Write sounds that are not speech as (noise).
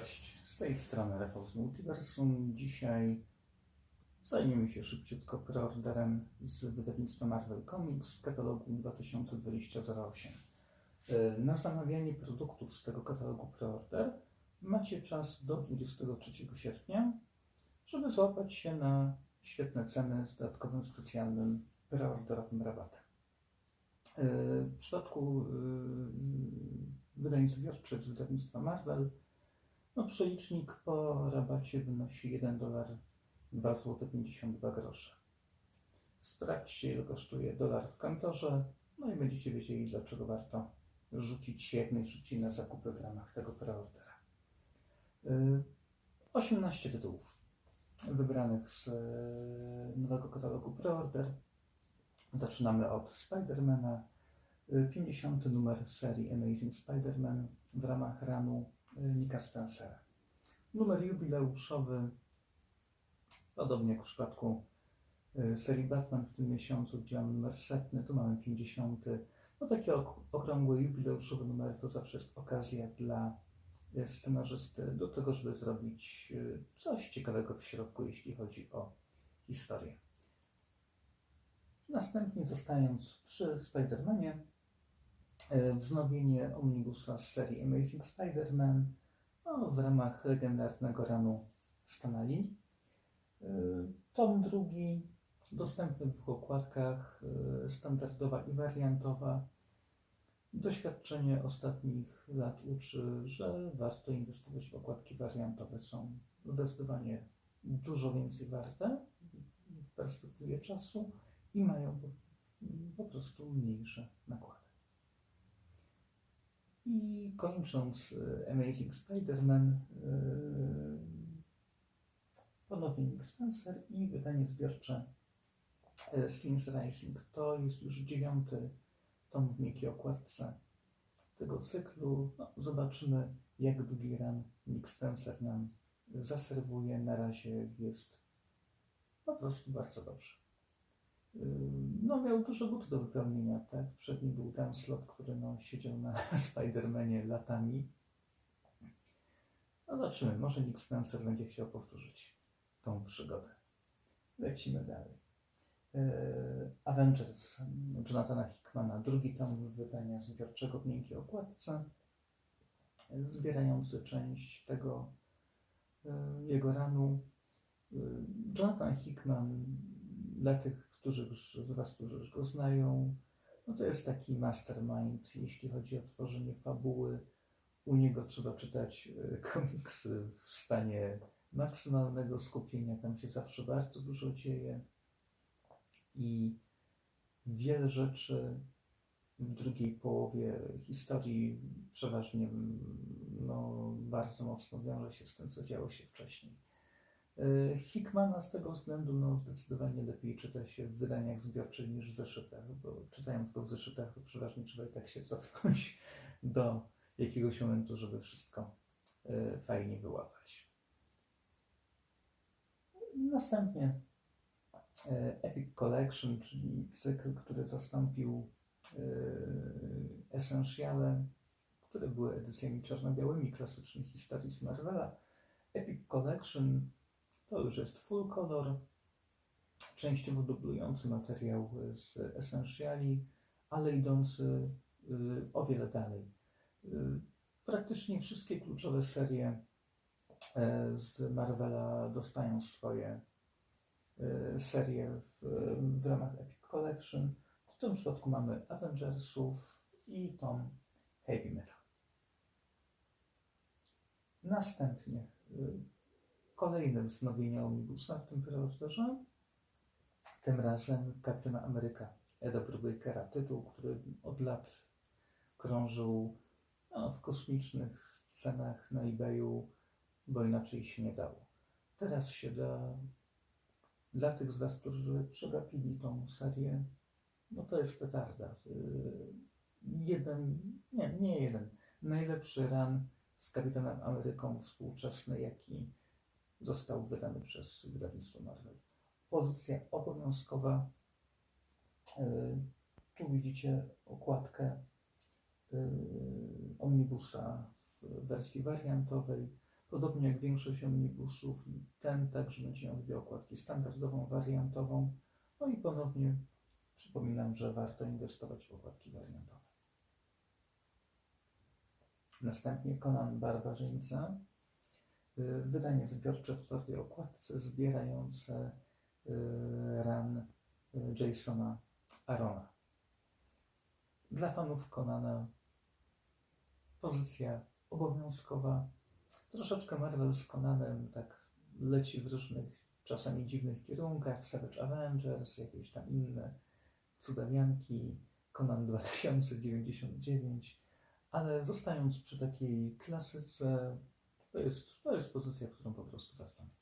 Cześć, z tej strony Rafał z Multiversum. Dzisiaj zajmiemy się szybciutko preorderem z wydawnictwa Marvel Comics z katalogu 2020-08. E, Na zamawianie produktów z tego katalogu preorder macie czas do 23 sierpnia, żeby złapać się na świetne ceny z dodatkowym specjalnym preorderowym rabatem. E, W przypadku e, wydań zbiorczych z wydawnictwa Marvel no, przelicznik po rabacie wynosi 1 dolar 2 zł 52 grosze. Sprawdźcie, ile kosztuje dolar w kantorze, no i będziecie wiedzieli, dlaczego warto rzucić się jak najszybciej na zakupy w ramach tego preordera. Y, 18 tytułów wybranych z e, nowego katalogu preorder. Zaczynamy od Spidermana. y, 50 numer serii Amazing Spider-Man w ramach ranu Nika Spencera. Numer jubileuszowy, podobnie jak w przypadku y, serii Batman w tym miesiącu, gdzie mamy numer setny, tu mamy 50. No takie ok- okrągłe jubileuszowe numery to zawsze jest okazja dla y, scenarzysty do tego, żeby zrobić y, coś ciekawego w środku, jeśli chodzi o historię. Następnie zostając przy Spider-Manie, wznowienie omnibusa z serii Amazing Spider-Man no, w ramach legendarnego ranu Stanali. E, Tom drugi, dostępny w okładkach, e, standardowa i wariantowa. Doświadczenie ostatnich lat uczy, że warto inwestować w okładki wariantowe. Są zdecydowanie dużo więcej warte w perspektywie czasu i mają po prostu mniejsze nakłady. I kończąc e, Amazing Spider-Man, e, ponownie Nick Spencer i wydanie zbiorcze e, Scenes Rising. To jest już dziewiąty tom w miękkiej okładce tego cyklu. No, zobaczymy, jak długi ran Nick Spencer nam zaserwuje. Na razie jest po prostu bardzo dobrze. No, miał dużo butów do wypełnienia, tak? Przed nim był Dan Slott, który no, siedział na (laughs) Spider-Manie latami. No, zobaczymy, może Nick Spencer będzie chciał powtórzyć tą przygodę. Lecimy dalej. Eee, Avengers Jonathana Hickmana, drugi tom wydania zbiorczego w miękkiej okładce, zbierający część tego e, jego ranu. E, Jonathan Hickman, dla tych, którzy już, z Was, którzy już go znają, no to jest taki mastermind, jeśli chodzi o tworzenie fabuły. U niego trzeba czytać e, komiksy w stanie maksymalnego skupienia, tam się zawsze bardzo dużo dzieje i wiele rzeczy w drugiej połowie historii przeważnie mm, no, bardzo mocno wiąże się z tym, co działo się wcześniej. E, Hickmana z tego względu no, zdecydowanie lepiej czyta się w wydaniach zbiorczych niż w zeszytach, bo czytając go w zeszytach to przeważnie trzeba i tak się (laughs) cofnąć do jakiegoś momentu, żeby wszystko e, fajnie wyłapać. Następnie e, Epic Collection, czyli cykl, który zastąpił e, Essentiale, które były edycjami czarno-białymi klasycznych historii z Marvela. Epic Collection to już jest full color, częściowo dublujący materiał z Essentiali, ale idący y, o wiele dalej. Y, Praktycznie wszystkie kluczowe serie e, z Marvela dostają swoje e, serie w, w ramach Epic Collection. W tym przypadku mamy Avengersów i tom Heavy Metal. Następnie y, kolejne wznowienie Omnibusa w tym preorderze. Tym razem Kapitana Ameryka Eda Brubakera, tytuł, który od lat krążył no, w kosmicznych cenach na eBayu, bo inaczej się nie dało. Teraz się da. Dla tych z Was, którzy przegapili tą serię, no to jest petarda. Yy, Jeden, nie, nie jeden, najlepszy ran z Kapitanem Ameryką współczesny, jaki został wydany przez wydawnictwo Marvel. Pozycja obowiązkowa. Yy, Tu widzicie okładkę yy, omnibusa w wersji wariantowej. Podobnie jak większość omnibusów, ten także będzie miał dwie okładki, standardową, wariantową. No i ponownie przypominam, że warto inwestować w okładki wariantowe. Następnie Conan Barbarzyńca. Y, Wydanie zbiorcze w twardej okładce zbierające y, ran y, Jasona Arona. Dla fanów Conana pozycja obowiązkowa. Troszeczkę Marvel z Conanem tak leci w różnych, czasami dziwnych kierunkach. Savage Avengers, jakieś tam inne cudawianki, Conan 2099, ale zostając przy takiej klasyce, to jest, to jest pozycja, którą po prostu mieć.